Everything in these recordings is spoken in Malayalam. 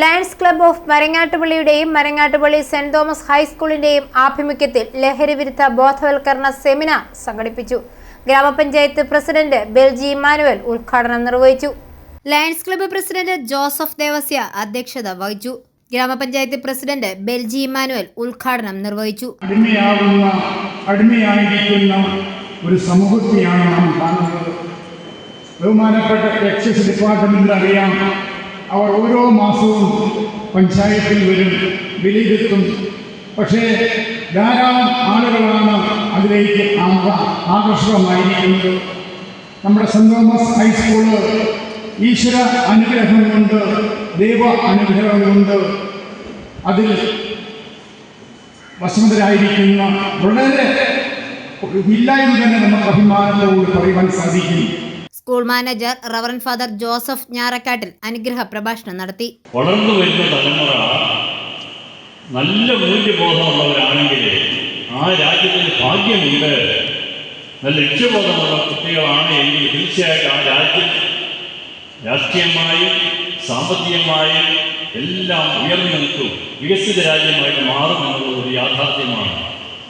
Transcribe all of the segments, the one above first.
ലയൺസ് ക്ലബ്ബ് ഓഫ് മരങ്ങാട്ടുപള്ളിയുടെയും മരങ്ങാട്ടുപള്ളി സെന്റ് തോമസ് ഹൈസ്കൂളിന്റെയും ആഭിമുഖ്യത്തിൽ ലഹരി വിരുദ്ധ ബോധവൽക്കരണ സെമിനാർ സംഘടിപ്പിച്ചു. ഗ്രാമപഞ്ചായത്ത് പ്രസിഡന്റ് ബെൽജി ഇമാനുവൽ ഉദ്ഘാടനം നിർവഹിച്ചു. Lions club president Joseph Devasia അധ്യക്ഷത വഹിച്ചു. ഗ്രാമപഞ്ചായത്ത് പ്രസിഡന്റ് ബെൽജി ഇമാനുവൽ ഉദ്ഘാടനം നിർവഹിച്ചു. അടിമയായിരിക്കുന്ന ഒരു സമൂഹത്തെയാണ് നാം കാണുന്നത്. ബഹുമാനപ്പെട്ട എക്സൈസ് ഡിപ്പാർട്ട്മെന്റിൽ അറിയാം അവർ ഓരോ മാസവും പഞ്ചായത്തിൽ വരും വിലയിരുത്തും. പക്ഷേ ധാരാളം ആളുകളാണ് അതിലേക്ക് ആക- ആകർഷകമായിരിക്കുന്നത്. നമ്മുടെ സെന്റ് തോമസ് ഹൈസ്കൂൾ ഈശ്വര അനുഗ്രഹം കൊണ്ട് ദൈവ അനുഗ്രഹം കൊണ്ട് അതിൽ വസന്തരായിരിക്കുന്ന വളരെ ഇല്ലായ്മ തന്നെ നമുക്ക് അഭിമാനത്തോട് പറയുവാൻ സാധിക്കും. School manager reverend father Joseph Njarakkattil അനുഗ്രഹ പ്രഭാഷണം നടത്തി. വളർന്നു വരുന്ന തലമുറ നല്ല മൂല്യബോധമുള്ളവരാണെങ്കിൽ ആ രാജ്യത്തിന് ഭാഗ്യമുണ്ട്. നല്ല ലക്ഷ്യബോധമുള്ള കുട്ടികളാണ് എങ്കിൽ തീർച്ചയായിട്ടും ആ രാജ്യം രാഷ്ട്രീയമായും സാമ്പത്തികമായും എല്ലാം ഉയർന്നു നിൽക്കും. വികസിത രാജ്യമായിട്ട് മാറും എന്നുള്ളത് ഒരു യാഥാർത്ഥ്യമാണ്.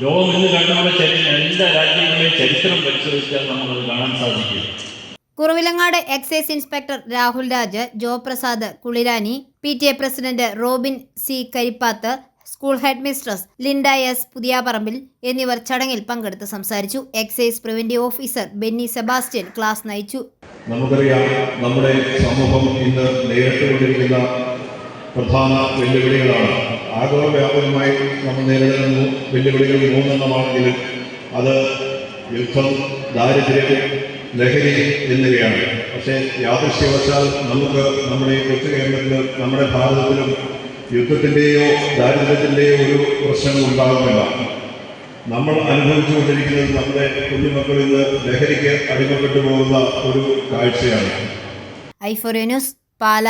ലോകം ഇന്ന് കണ്ടുള്ള എല്ലാ രാജ്യങ്ങളെയും ചരിത്രം പരിശോധിച്ചാൽ നമുക്കത് കാണാൻ സാധിക്കും. Kuravilangad excise inspector Rahul Raj Jo Kulirani P T A president Robin C Karippath school headmistress Linda S Puthiyaparambil എന്നിവർ ചടങ്ങിൽ പങ്കെടുത്ത് സംസാരിച്ചു. Excise preventive officer Benny Sebastian class നയിച്ചു. നമുക്കറിയാം നമ്മുടെ സമൂഹം ഇന്ന് നേരിട്ടുകൊണ്ടിരിക്കുന്ന പ്രധാന വെല്ലുവിളികളാണ്. ആഗോളവ്യാപകമായി നമ്മൾ നേരിടുന്ന വെല്ലുവിളികൾ മൂന്നെണ്ണമാണെങ്കിലും അത് യുദ്ധം ദാരിദ്ര്യം ലഹരി എന്നിവയാണ്. പക്ഷേ യാദൃശ്യവശാൽ നമുക്ക് നമ്മുടെ ഈ കൊച്ചു കേരളത്തിൽ നമ്മുടെ ഭാരതത്തിലും യുദ്ധത്തിന്റെയോ ദാരിദ്ര്യത്തിന്റെയോ ഒരു പ്രശ്നം ഉണ്ടാകുന്നില്ല. നമ്മൾ അനുഭവിച്ചുകൊണ്ടിരിക്കുന്നത് നമ്മുടെ കുഞ്ഞുമക്കൾ ഇന്ന് ലഹരിക്ക് അടിമപ്പെട്ടു പോകുന്ന ഒരു കാഴ്ചയാണ്. Euphoria news Pala.